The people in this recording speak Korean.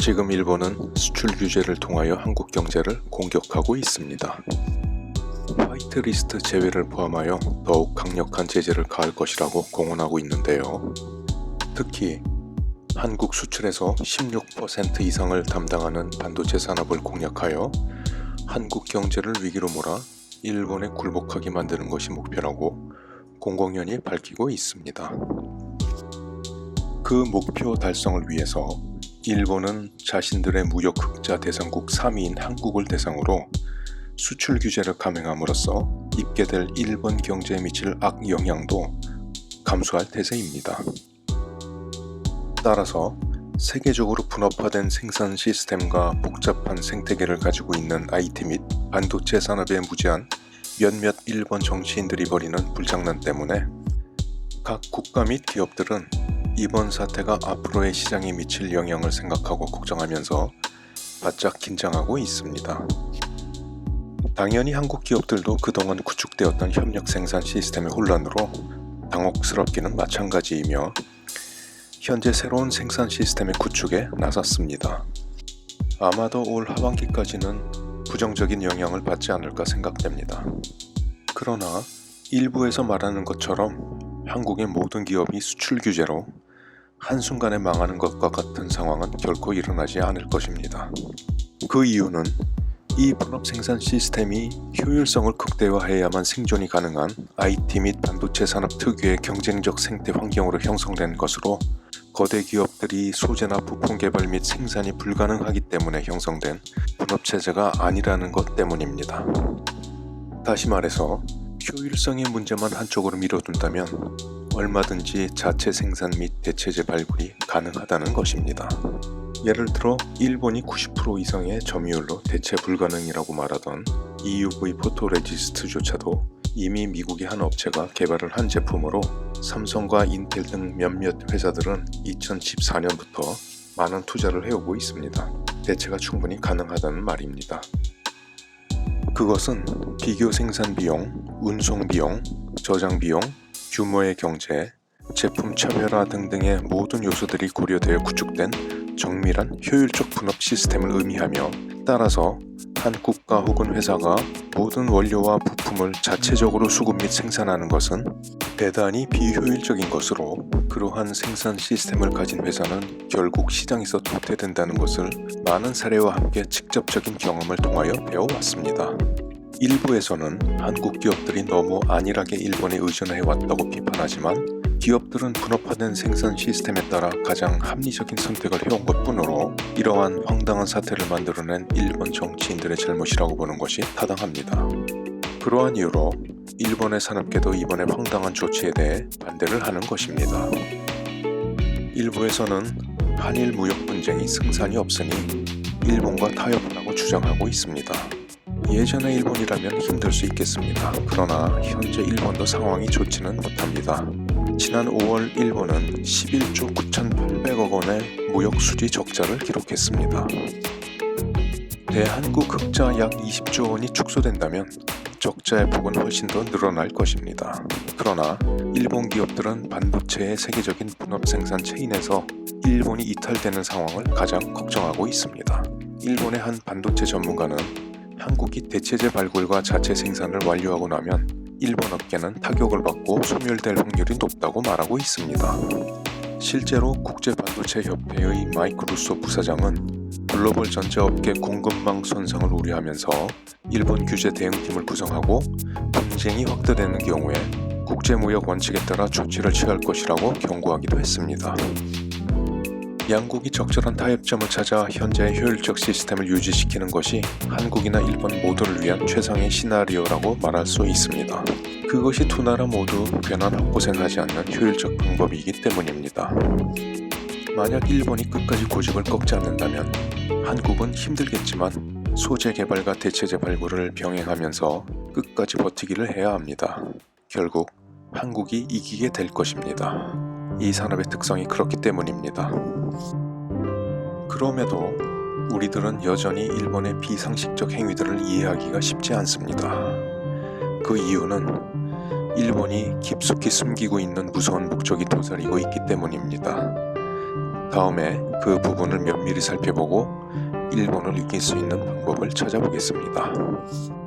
지금 일본은 수출 규제를 통하여 한국 경제를 공격하고 있습니다. 화이트리스트 제외를 포함하여 더욱 강력한 제재를 가할 것이라고 공언하고 있는데요. 특히 한국 수출에서 16% 이상을 담당하는 반도체 산업을 공략하여 한국 경제를 위기로 몰아 일본에 굴복하게 만드는 것이 목표라고 공공연히 밝히고 있습니다. 그 목표 달성을 위해서 일본은 자신들의 무역 흑자 대상국 3위인 한국을 대상으로 수출 규제를 감행함으로써 입게 될 일본 경제에 미칠 악영향도 감수할 태세입니다. 따라서 세계적으로 분업화된 생산 시스템과 복잡한 생태계를 가지고 있는 IT 및 반도체 산업에 무지한 몇몇 일본 정치인들이 벌이는 불장난 때문에 각 국가 및 기업들은 이번 사태가 앞으로의 시장에 미칠 영향을 생각하고 걱정하면서 바짝 긴장하고 있습니다. 당연히 한국 기업들도 그동안 구축되었던 협력 생산 시스템의 혼란으로 당혹스럽기는 마찬가지이며 현재 새로운 생산 시스템의 구축에 나섰습니다. 아마도 올 하반기까지는 부정적인 영향을 받지 않을까 생각됩니다. 그러나 일부에서 말하는 것처럼 한국의 모든 기업이 수출 규제로 한순간에 망하는 것과 같은 상황은 결코 일어나지 않을 것입니다. 그 이유는 이 분업 생산 시스템이 효율성을 극대화해야만 생존이 가능한 IT 및 반도체 산업 특유의 경쟁적 생태 환경으로 형성된 것으로 거대 기업들이 소재나 부품 개발 및 생산이 불가능하기 때문에 형성된 분업 체제가 아니라는 것 때문입니다. 다시 말해서 효율성의 문제만 한쪽으로 밀어둔다면 얼마든지 자체 생산 및 대체제 발굴이 가능하다는 것입니다. 예를 들어 일본이 90% 이상의 점유율로 대체 불가능이라고 말하던 EUV 포토레지스트조차도 이미 미국의 한 업체가 개발을 한 제품으로 삼성과 인텔 등 몇몇 회사들은 2014년부터 많은 투자를 해오고 있습니다. 대체가 충분히 가능하다는 말입니다. 그것은 비교 생산 비용, 운송 비용, 저장 비용, 규모의 경제, 제품 차별화 등등의 모든 요소들이 고려되어 구축된 정밀한 효율적 분업 시스템을 의미하며 따라서 한 국가 혹은 회사가 모든 원료와 부품을 자체적으로 수급 및 생산하는 것은 대단히 비효율적인 것으로 그러한 생산 시스템을 가진 회사는 결국 시장에서 도태된다는 것을 많은 사례와 함께 직접적인 경험을 통하여 배워왔습니다. 일부에서는 한국 기업들이 너무 안일하게 일본에 의존해 왔다고 비판하지만 기업들은 분업화된 생산 시스템에 따라 가장 합리적인 선택을 해온 것 뿐으로 이러한 황당한 사태를 만들어낸 일본 정치인들의 잘못이라고 보는 것이 타당합니다. 그러한 이유로 일본의 산업계도 이번의 황당한 조치에 대해 반대를 하는 것입니다. 일부에서는 한일 무역 분쟁이 승산이 없으니 일본과 타협하라고 주장하고 있습니다. 예전의 일본이라면 힘들 수 있겠습니다. 그러나 현재 일본도 상황이 좋지는 못합니다. 지난 5월 일본은 11조 9,800억 원의 무역 수지 적자를 기록했습니다. 대한국 흑자 약 20조 원이 축소된다면 적자의 폭은 훨씬 더 늘어날 것입니다. 그러나 일본 기업들은 반도체의 세계적인 분업 생산 체인에서 일본이 이탈되는 상황을 가장 걱정하고 있습니다. 일본의 한 반도체 전문가는 한국이 대체제 발굴과 자체 생산을 완료하고 나면 일본 업계는 타격을 받고 소멸될 확률이 높다고 말하고 있습니다. 실제로 국제반도체협회의 마이크 루소 부사장은 글로벌 전자업계 공급망 손상을 우려하면서 일본 규제 대응팀을 구성하고 분쟁이 확대되는 경우에 국제무역 원칙에 따라 조치를 취할 것이라고 경고하기도 했습니다. 양국이 적절한 타협점을 찾아 현재의 효율적 시스템을 유지시키는 것이 한국이나 일본 모두를 위한 최상의 시나리오라고 말할 수 있습니다. 그것이 두 나라 모두 괜한 헛고생하지 않는 효율적 방법이기 때문입니다. 만약 일본이 끝까지 고집을 꺾지 않는다면 한국은 힘들겠지만 소재 개발과 대체제 발굴을 병행하면서 끝까지 버티기를 해야 합니다. 결국 한국이 이기게 될 것입니다. 이 산업의 특성이 그렇기 때문입니다. 그럼에도 우리들은 여전히 일본의 비상식적 행위들을 이해하기가 쉽지 않습니다. 그 이유는 일본이 깊숙이 숨기고 있는 무서운 목적이 도사리고 있기 때문입니다. 다음에 그 부분을 면밀히 살펴보고 일본을 이길 수 있는 방법을 찾아보겠습니다.